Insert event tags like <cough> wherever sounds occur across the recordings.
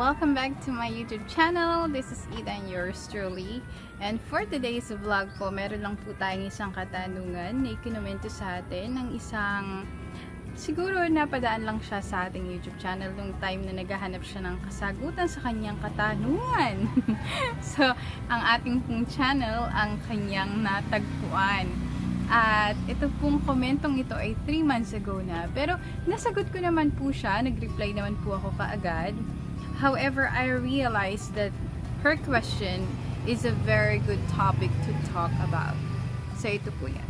Welcome back to my YouTube channel. This is Eden, yours truly. And for today's vlog po, meron lang po tayong isang katanungan na ikinomento sa atin ng isang siguro napadaan lang siya sa ating YouTube channel nung time na naghahanap siya ng kasagutan sa kanyang katanungan. <laughs> so, ang ating pong channel, ang kanyang natagpuan. At ito pong komentong ito ay 3 months ago na. Pero nasagot ko naman po siya, nag-reply naman po ako kaagad. However, I realized that her question is a very good topic to talk about. So ito po yan.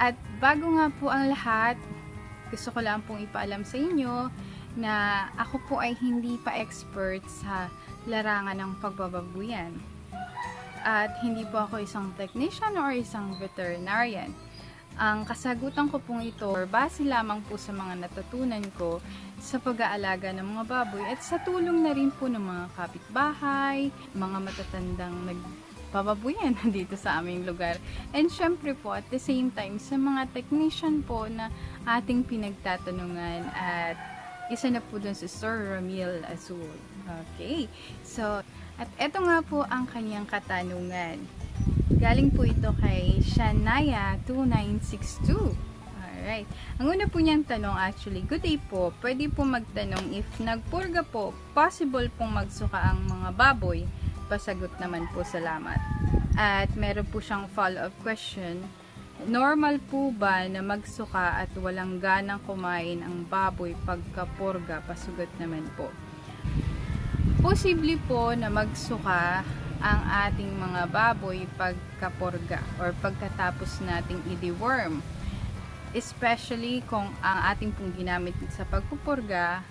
At bago nga po ang lahat, gusto ko lang pong ipaalam sa inyo na ako po ay hindi pa expert sa larangan ng pagbababuyan. At hindi po ako isang technician or isang veterinarian. Ang kasagutan ko pong ito, base lamang po sa mga natutunan ko sa pag-aalaga ng mga baboy at sa tulong na rin po ng mga kapitbahay, mga matatandang nagpababuyan <laughs> dito sa aming lugar. And syempre po, at the same time, sa mga technician po na ating pinagtatanungan at isa na po dun si Sir Ramil Azul. Okay. So, at eto nga po ang kanyang katanungan. Galing po ito kay Shanaya2962. Alright. Ang una po niyang tanong actually, good day po. Pwede po magtanong if nagpurga po, possible pong magsuka ang mga baboy? Pasagot naman po, salamat. At meron po siyang follow-up question. Normal po ba na magsuka at walang ganang kumain ang baboy pagkapurga? Pasugot naman po. Posible po na magsuka ang ating mga baboy pagkapurga or pagkatapos nating i-deworm. Especially kung ang ating pong ginamit sa pagpupurga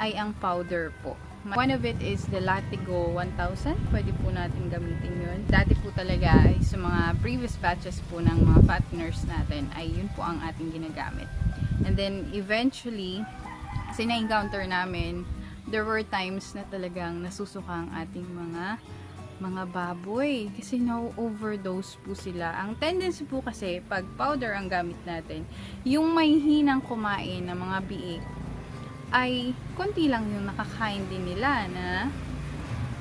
ay ang powder po. One of it is the Latigo 1000. Pwede po natin gamitin yun. Dati po talaga ay sa mga previous batches po ng mga fatteners natin ay yun po ang ating ginagamit. And then eventually, kasi na-encounter namin, there were times na talagang nasusuka ang ating mga mga baboy kasi na-overdose po sila. Ang tendency po kasi pag powder ang gamit natin, yung may hinang kumain ng mga biik ay konti lang yung nakakain din nila na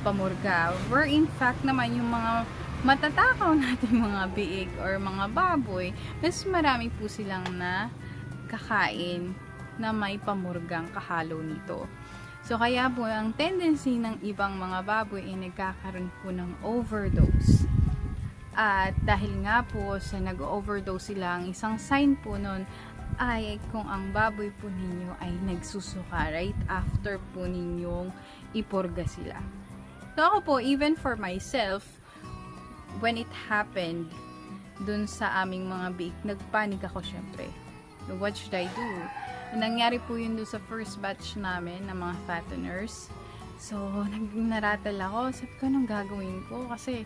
pamurga. Where in fact naman yung mga matatakaw <laughs> natin mga biik or mga baboy, mas marami po silang na kakain na may pamurgang kahalo nito. So, kaya po, ang tendency ng ibang mga baboy ay nagkakaroon po ng overdose. At dahil nga po sa nag-overdose sila, ang isang sign po nun ay kung ang baboy po ninyo ay nagsusuka right after po ninyong ipurga sila. So, ako po, even for myself, when it happened dun sa aming mga biik, nagpanik ako syempre. What should I do? Nangyari po yun doon sa first batch namin ng mga fatteners. So, <laughs> naratal ako. Sabi ko, anong gagawin ko? Kasi,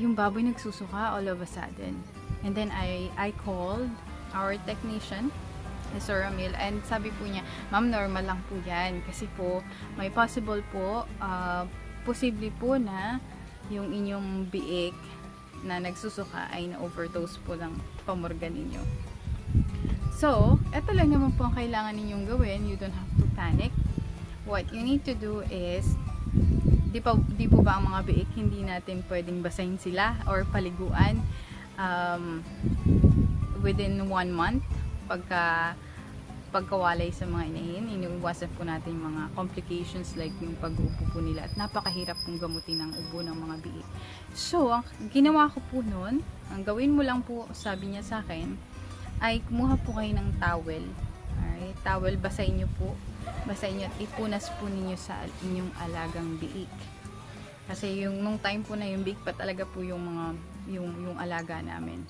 yung baboy nagsusuka all of a sudden. And then, I, I called our technician, Sir Ramil, and sabi po niya, ma'am, normal lang po yan. Kasi po, may possible po, uh, posible po na yung inyong biik na nagsusuka ay na-overdose po ng pamorga ninyo. So, ito lang naman po ang kailangan ninyong gawin. You don't have to panic. What you need to do is, di, pa, di po ba ang mga biik, hindi natin pwedeng basahin sila or paliguan um, within one month pagka pagkawalay sa mga inahin, iniiwasan po natin mga complications like yung pag-uupo po nila at napakahirap pong gamutin ang ubo ng mga biik. So, ang ginawa ko po noon, ang gawin mo lang po, sabi niya sa akin, ay kumuha po kayo ng towel. Alright, towel basahin nyo po. Basahin nyo at ipunas po ninyo sa inyong alagang biik. Kasi yung nung time po na yung biik pa talaga po yung mga yung yung alaga namin.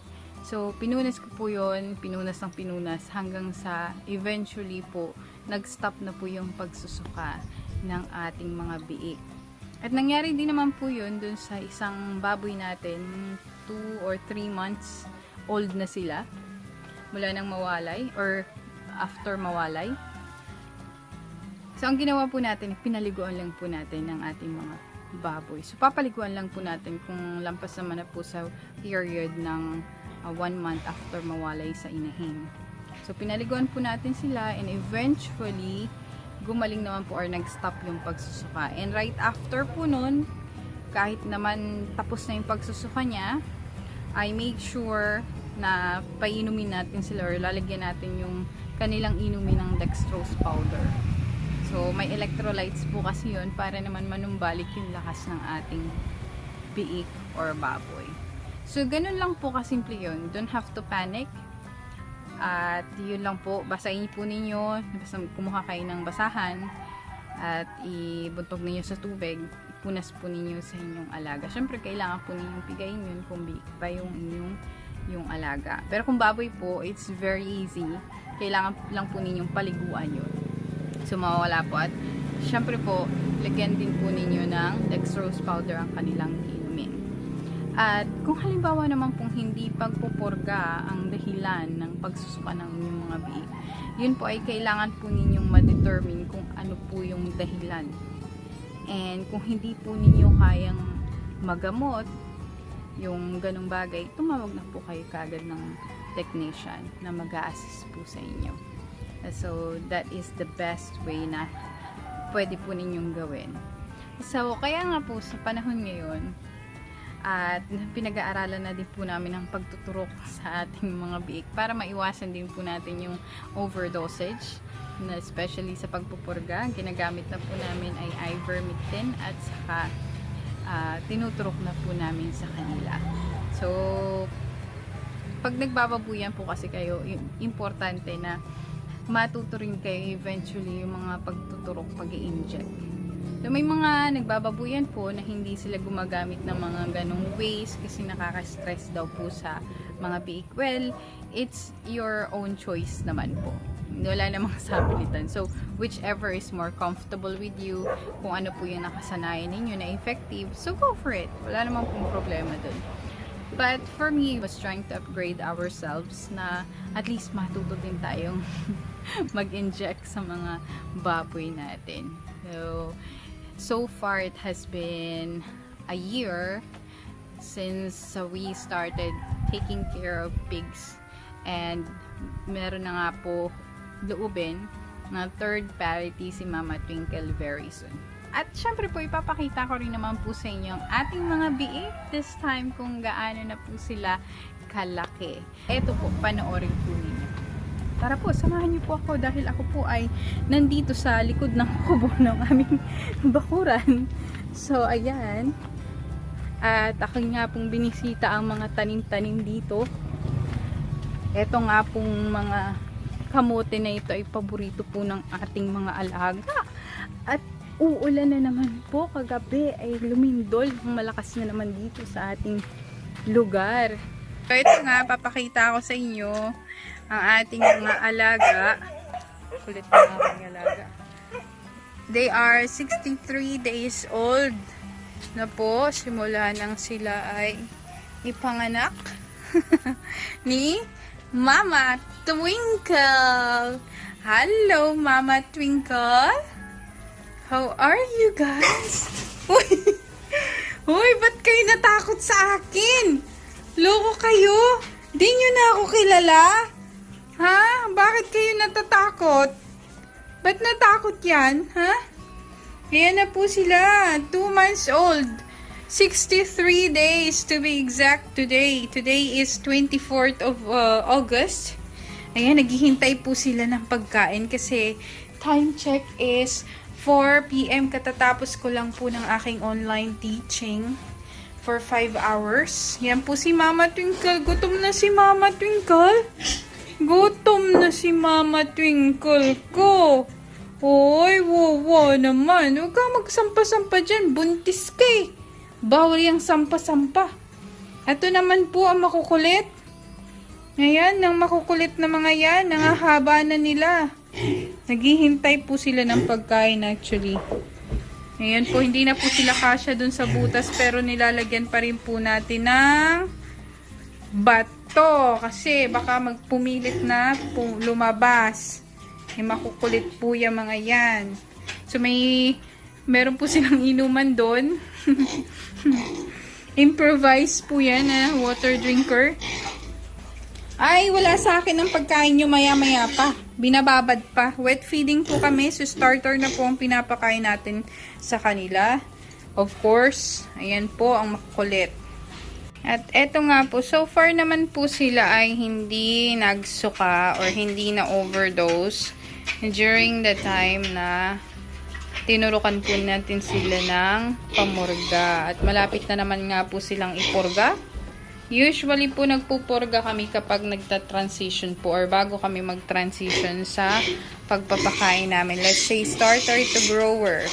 So pinunas ko po 'yon, pinunas ng pinunas hanggang sa eventually po nag-stop na po yung pagsusuka ng ating mga biik. At nangyari din naman po 'yun dun sa isang baboy natin, 2 or 3 months old na sila mula nang mawalay or after mawalay. So, ang ginawa po natin, pinaliguan lang po natin ng ating mga baboy. So, papaliguan lang po natin kung lampas naman na po sa period ng uh, one month after mawalay sa inahin. So, pinaliguan po natin sila and eventually, gumaling naman po or nag-stop yung pagsusuka. And right after po nun, kahit naman tapos na yung pagsusuka niya, I make sure na painumin natin sila or lalagyan natin yung kanilang inumin ng dextrose powder. So, may electrolytes po kasi yun para naman manumbalik yung lakas ng ating biik or baboy. So, ganun lang po kasimple yun. Don't have to panic. At yun lang po, basahin po ninyo, basta kumuha kayo ng basahan at ibuntog ninyo sa tubig, ipunas po ninyo sa inyong alaga. Siyempre, kailangan po ninyong pigayin yun kung biik pa yung inyong yung alaga. Pero kung baboy po, it's very easy. Kailangan lang po ninyong paliguan yun. So, mawawala po. At, syempre po, lagyan din po ninyo ng dextrose powder ang kanilang inumin. At, kung halimbawa naman pong hindi pagpupurga ang dahilan ng pagsusuka ng inyong mga biik, yun po ay kailangan po ninyong ma-determine kung ano po yung dahilan. And, kung hindi po ninyo kayang magamot yung ganong bagay, tumawag na po kayo kagad ng technician na mag assist po sa inyo. So, that is the best way na pwede po ninyong gawin. So, kaya nga po sa panahon ngayon, at pinag-aaralan na din po namin ang pagtuturok sa ating mga biik para maiwasan din po natin yung overdosage na especially sa pagpupurga. Ginagamit na po namin ay ivermectin at saka ah, tinuturok na po namin sa kanila. So, pag nagbababuyan po kasi kayo, importante na matuto rin kayo eventually yung mga pagtuturok pag inject So, may mga nagbababuyan po na hindi sila gumagamit ng mga ganong ways kasi nakaka-stress daw po sa mga biik. Well, it's your own choice naman po. Wala namang <laughs> sabulitan. So, whichever is more comfortable with you, kung ano po yung nakasanayan ninyo na effective, so go for it. Wala namang pong problema dun. But for me, was trying to upgrade ourselves na at least matuto din tayong <laughs> mag-inject sa mga baboy natin. So, so far it has been a year since uh, we started taking care of pigs and meron na nga po loobin na third parity si Mama Twinkle very soon. At syempre po, ipapakita ko rin naman po sa inyo ang ating mga biik this time kung gaano na po sila kalaki. Ito po, panoorin po ninyo. Tara po, samahan niyo po ako dahil ako po ay nandito sa likod ng <laughs> kubo ng aming bakuran. So, ayan. At aking nga pong binisita ang mga tanim-tanim dito. Ito nga pong mga kamote na ito ay paborito po ng ating mga alaga. At uulan na naman po kagabi ay lumindol malakas na naman dito sa ating lugar. So ito nga, papakita ko sa inyo ang ating mga alaga. Kulit ang aking alaga. They are 63 days old na po. Simula nang sila ay ipanganak <laughs> ni Mama Twinkle. Hello, Mama Twinkle. How are you guys? <laughs> Uy! Uy, ba't kayo natakot sa akin? Loko kayo? Di nyo na ako kilala? Ha? Bakit kayo natatakot? Ba't natakot yan? Ha? Ayan na po sila. Two months old. 63 days to be exact today. Today is 24th of uh, August. Ayan, naghihintay po sila ng pagkain kasi time check is 4 p.m. katatapos ko lang po ng aking online teaching for 5 hours. Yan po si Mama Twinkle. Gutom na si Mama Twinkle. Gutom na si Mama Twinkle ko. Hoy, wawa naman. Huwag ka magsampa-sampa dyan. Buntis ka eh. Bawal yung sampa-sampa. Ito naman po ang makukulit. Ayan, ng makukulit na mga yan. Nangahaba na nila. Naghihintay po sila ng pagkain actually. Ayan po, hindi na po sila kasya dun sa butas pero nilalagyan pa rin po natin ng bato. Kasi baka magpumilit na lumabas. Eh, makukulit po yung mga yan. So may meron po silang inuman doon. <laughs> Improvise po yan na water drinker. Ay, wala sa akin ang pagkain nyo maya-maya pa. Binababad pa. Wet feeding po kami. So, starter na po ang pinapakain natin sa kanila. Of course, ayan po ang makulit. At eto nga po, so far naman po sila ay hindi nagsuka or hindi na overdose during the time na tinurukan po natin sila ng pamurga. At malapit na naman nga po silang ipurga. Usually po nagpupurga kami kapag nagta-transition po or bago kami mag-transition sa pagpapakain namin. Let's say starter to grower.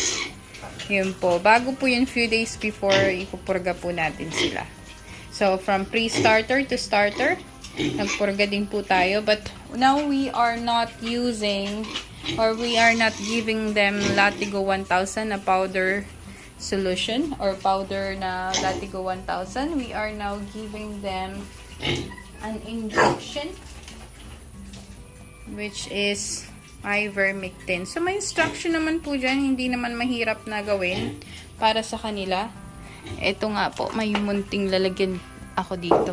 Yun po. Bago po yun few days before ipupurga po natin sila. So from pre-starter to starter, nagpurga din po tayo. But now we are not using or we are not giving them Latigo 1000 na powder solution or powder na Latigo 1000. We are now giving them an injection which is ivermectin. So, may instruction naman po dyan. Hindi naman mahirap na gawin para sa kanila. Ito nga po, may munting lalagyan ako dito.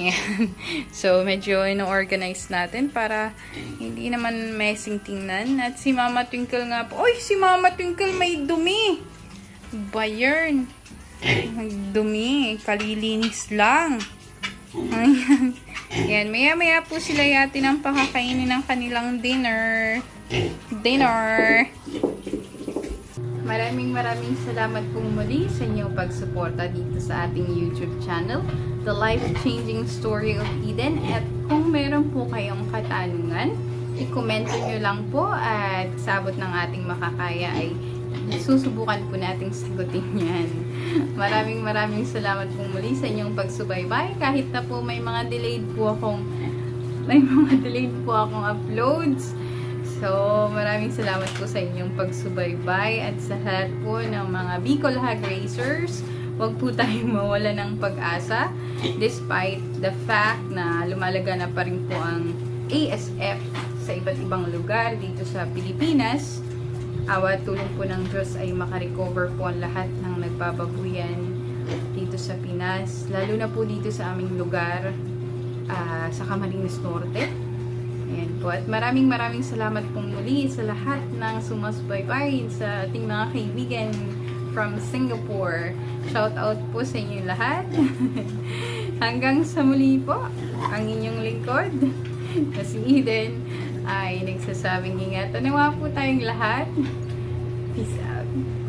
Yan. <laughs> So, medyo ino-organize natin para hindi naman messing tingnan. At si Mama Twinkle nga po. Uy, si Mama Twinkle may dumi. Bayern. May dumi. Kalilinis lang. Ayan. Yan. Maya-maya po sila yati ng pakakainin ng kanilang dinner. Dinner. Maraming maraming salamat pong muli sa inyong pagsuporta dito sa ating YouTube channel, The Life-Changing Story of Eden. At kung meron po kayong katanungan, i-comment nyo lang po at sabot ng ating makakaya ay susubukan po nating sagutin <laughs> yan. Maraming maraming salamat po muli sa inyong pagsubaybay. Kahit na po may mga delayed po akong may mga <laughs> delayed po akong uploads. So, maraming salamat po sa inyong pagsubaybay at sa lahat po ng mga Bicol Hag Racers. Huwag po tayong <laughs> mawala ng pag-asa despite the fact na lumalaga na pa rin po ang ASF sa iba't ibang lugar dito sa Pilipinas. Awa tulong po ng Diyos ay makarecover po ang lahat ng nagbababuyan dito sa Pinas. Lalo na po dito sa aming lugar ah, sa Camarines Norte. Ayan po. At maraming maraming salamat pong muli sa lahat ng sumasubaybay sa ating mga kaibigan from Singapore. Shout out po sa inyo lahat. <laughs> Hanggang sa muli po, ang inyong lingkod na si Eden ay nagsasabing ingatan. Nawa po tayong lahat. Peace out.